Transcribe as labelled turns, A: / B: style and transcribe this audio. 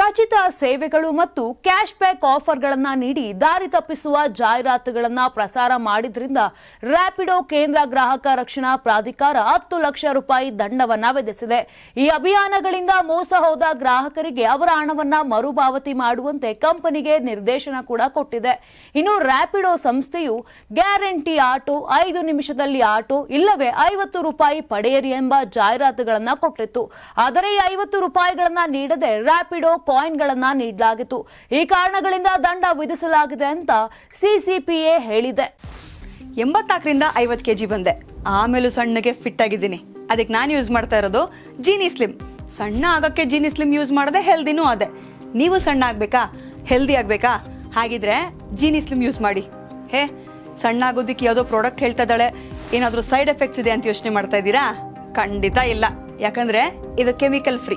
A: ಖಚಿತ ಸೇವೆಗಳು ಮತ್ತು ಕ್ಯಾಶ್ ಬ್ಯಾಕ್ ಆಫರ್ಗಳನ್ನು ನೀಡಿ ದಾರಿ ತಪ್ಪಿಸುವ ಜಾಹೀರಾತುಗಳನ್ನು ಪ್ರಸಾರ ಮಾಡಿದ್ರಿಂದ ರ್ಯಾಪಿಡೋ ಕೇಂದ್ರ ಗ್ರಾಹಕ ರಕ್ಷಣಾ ಪ್ರಾಧಿಕಾರ ಹತ್ತು ಲಕ್ಷ ರೂಪಾಯಿ ದಂಡವನ್ನು ವಿಧಿಸಿದೆ. ಈ ಅಭಿಯಾನಗಳಿಂದ ಮೋಸ ಹೋದ ಗ್ರಾಹಕರಿಗೆ ಅವರ ಹಣವನ್ನು ಮರುಪಾವತಿ ಮಾಡುವಂತೆ ಕಂಪನಿಗೆ ನಿರ್ದೇಶನ ಕೂಡ ಕೊಟ್ಟಿದೆ. ಇನ್ನು ರ್ಯಾಪಿಡೋ ಸಂಸ್ಥೆಯು ಗ್ಯಾರಂಟಿ ಆಟೋ ಐದು ನಿಮಿಷದಲ್ಲಿ ಆಟೋ ಇಲ್ಲವೇ ಐವತ್ತು ರೂಪಾಯಿ ಪಡೆಯಿರಿ ಎಂಬ ಜಾಹೀರಾತುಗಳನ್ನು ಕೊಟ್ಟಿತ್ತು. ಆದರೆ ಈ ಐವತ್ತು ರೂಪಾಯಿಗಳನ್ನು ನೀಡದೆ ರ್ಯಾಪಿಡೋ ಕಾಯಿನ್ಗಳನ್ನ ನೀಡಲಾಗಿತ್ತು. ಈ ಕಾರಣಗಳಿಂದ ದಂಡ ವಿಧಿಸಲಾಗಿದೆ ಅಂತ ಸಿಸಿಪಿಎ ಹೇಳಿದೆ.
B: ಎಂಬತ್ನಾಲ್ಕರಿಂದ ಐವತ್ತು ಕೆ ಜಿ ಬಂದೆ. ಆಮೇಲೂ ಸಣ್ಣಗೆ ಫಿಟ್ ಆಗಿದ್ದೀನಿ. ಅದಕ್ಕೆ ನಾನು ಯೂಸ್ ಮಾಡ್ತಾ ಇರೋದು ಜೀನಿ ಸ್ಲಿಮ್ ಸಣ್ಣ ಆಗಕ್ಕೆ ಜೀನಿ ಸ್ಲಿಮ್ ಯೂಸ್ ಮಾಡದೆ ಹೆಲ್ದಿನೂ ಅದೇ. ನೀವು ಸಣ್ಣ ಆಗಬೇಕಾ? ಹೆಲ್ದಿ ಆಗಬೇಕಾ? ಹಾಗಿದ್ರೆ ಜೀನಿ ಸ್ಲಿಮ್ ಯೂಸ್ ಮಾಡಿ. ಹೇ, ಸಣ್ಣ ಆಗೋದಿಕ್ಕೆ ಯಾವುದೋ ಪ್ರಾಡಕ್ಟ್ ಹೇಳ್ತಾ ಇದ್ದಾಳೆ. ಏನಾದರೂ ಸೈಡ್ ಎಫೆಕ್ಟ್ಸ್ ಇದೆ ಅಂತ ಯೋಚನೆ ಮಾಡ್ತಾ ಇದ್ದೀರಾ? ಖಂಡಿತ ಇಲ್ಲ. ಯಾಕಂದ್ರೆ ಇದು ಕೆಮಿಕಲ್ ಫ್ರೀ